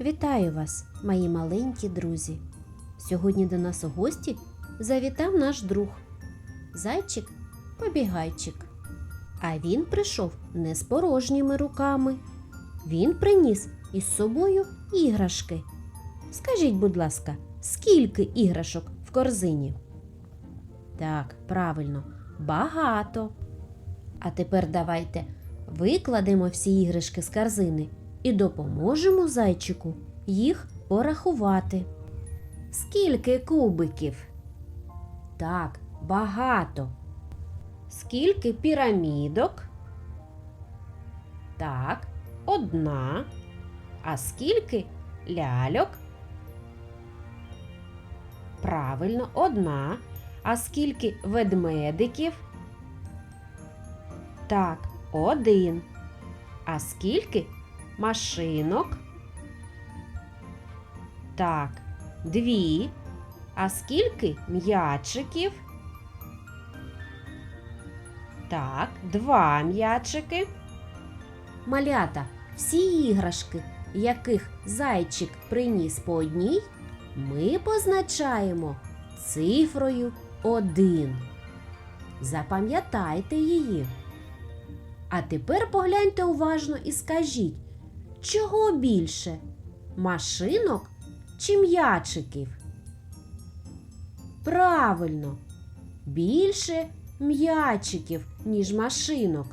Вітаю вас, мої маленькі друзі. Сьогодні до нас у гості завітав наш друг зайчик побігайчик. А він прийшов не з порожніми руками. Він приніс із собою іграшки. Скажіть, будь ласка, скільки іграшок в корзині? Так, правильно, багато. А тепер давайте викладемо всі іграшки з корзини і допоможемо зайчику їх порахувати. Скільки кубиків? Так, багато. Скільки пірамідок? Так, одна. А скільки ляльок? Правильно, одна. А скільки ведмедиків? Так, один. А скільки машинок? Так, дві. А скільки м'ячиків? Так, два м'ячики. Малята, всі іграшки, яких зайчик приніс по одній, ми позначаємо цифрою один. Запам'ятайте її. А тепер погляньте уважно і скажіть, чого більше машинок чи м'ячиків? Правильно, більше м'ячиків, ніж машинок.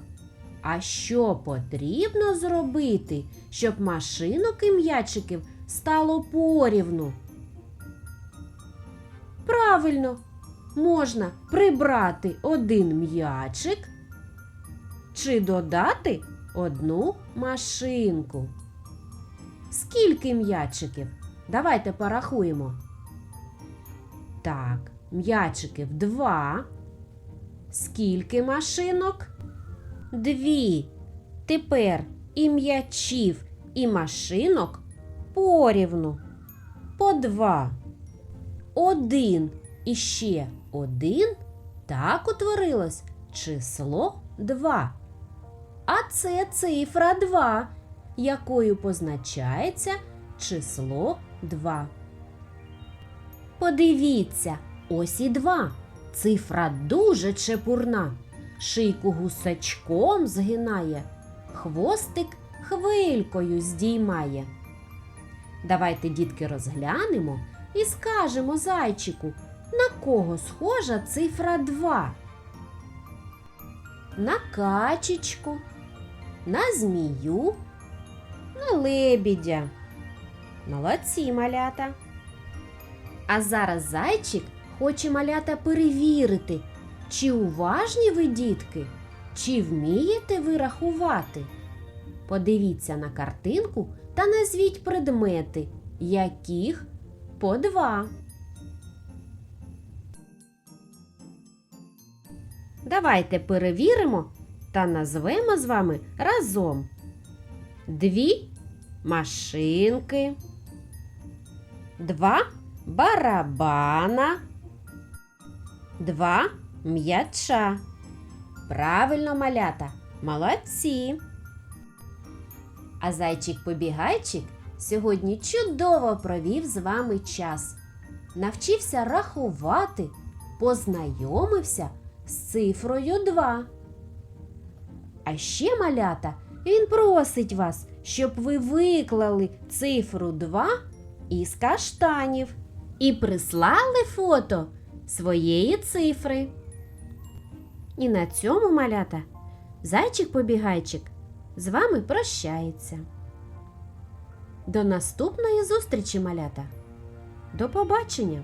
А що потрібно зробити, щоб машинок і м'ячиків стало порівну? Правильно, можна прибрати один м'ячик чи додати одну машинку. Скільки м'ячиків? Давайте порахуємо. Так, м'ячиків два. Скільки машинок? Дві. Тепер і м'ячів, і машинок порівну. По два. Один і ще один. Так утворилось число два. А це цифра 2, якою позначається число 2. Подивіться, ось і 2. Цифра дуже чепурна. Шийку гусачком згинає, хвостик хвилькою здіймає. Давайте, дітки, розглянемо і скажемо зайчику, на кого схожа цифра 2 на качечку, на змію, на лебідя. Молодці малята. А зараз зайчик хоче малята перевірити, чи уважні ви дітки, чи вмієте ви рахувати. Подивіться на картинку та назвіть предмети, яких по два. Давайте перевіримо та назвемо з вами разом дві машинки, два барабана, два м'яча. Правильно малята, молодці. А зайчик-побігайчик сьогодні чудово провів з вами час. Навчився рахувати, познайомився з цифрою 2. А ще малята він просить вас, щоб ви виклали цифру 2 із каштанів і прислали фото своєї цифри. І на цьому малята зайчик-побігайчик з вами прощається. До наступної зустрічі, малята. До побачення!